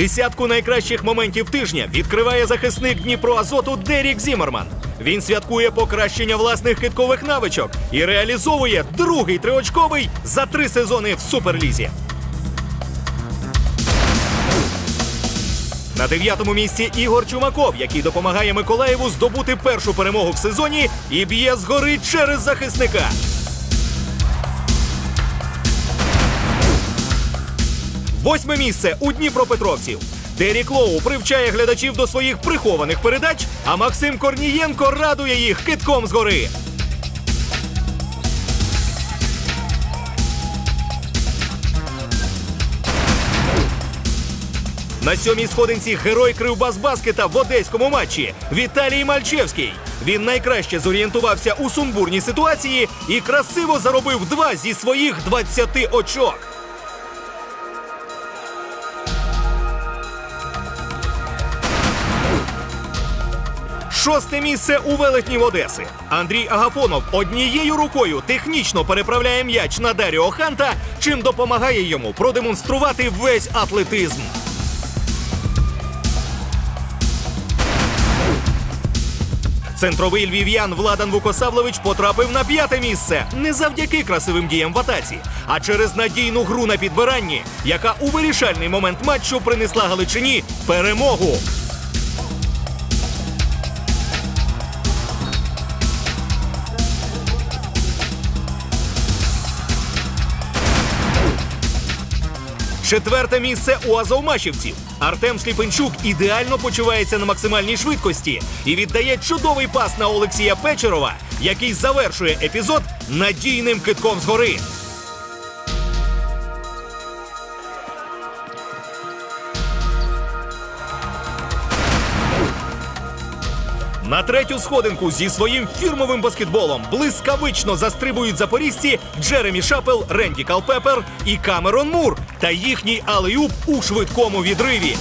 Десятку найкращих моментів тижня відкриває захисник Дніпро Азоту Дерік Зімерман. Він святкує покращення власних киткових навичок і реалізовує другий триочковий за три сезони в суперлізі. На дев'ятому місці Ігор Чумаков, який допомагає Миколаєву здобути першу перемогу в сезоні і б'є згори через захисника. Восьме місце у Дніпропетровців. Дерік Лоу привчає глядачів до своїх прихованих передач, а Максим Корнієнко радує їх китком згори. На сьомій сходинці герой Кривбас-баскета в одеському матчі Віталій Мальчевський. Він найкраще зорієнтувався у сумбурній ситуації і красиво заробив два зі своїх 20 очок. Шосте місце у велетнів Одеси. Андрій Агафонов однією рукою технічно переправляє м'яч на Даріо Ханта, чим допомагає йому продемонструвати весь атлетизм. Центровий львів'ян Владан Вукосавлевич потрапив на п'яте місце не завдяки красивим діям в атаці, а через надійну гру на підбиранні, яка у вирішальний момент матчу принесла Галичині перемогу. Четверте місце у азовмашівців. Артем Сліпенчук ідеально почувається на максимальній швидкості і віддає чудовий пас на Олексія Печерова, який завершує епізод надійним китком згори. На третю сходинку зі своїм фірмовим баскетболом блискавично застрибують запорізьці Джеремі Шапел, Ренді Калпепер і Камерон Мур та їхній алеюб у швидкому відриві.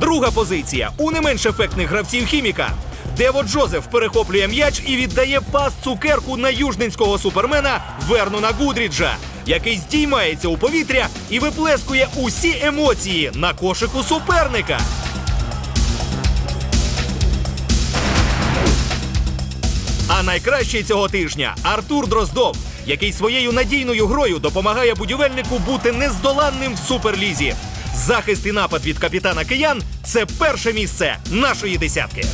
Друга позиція у не менш ефектних гравців хіміка. Дево Джозеф перехоплює м'яч і віддає пас цукерку на южненського супермена Вернона Гудріджа, який здіймається у повітря і виплескує усі емоції на кошику суперника. А найкращий цього тижня Артур Дроздов, який своєю надійною грою допомагає будівельнику бути нездоланним в суперлізі. Захист і напад від капітана киян це перше місце нашої десятки.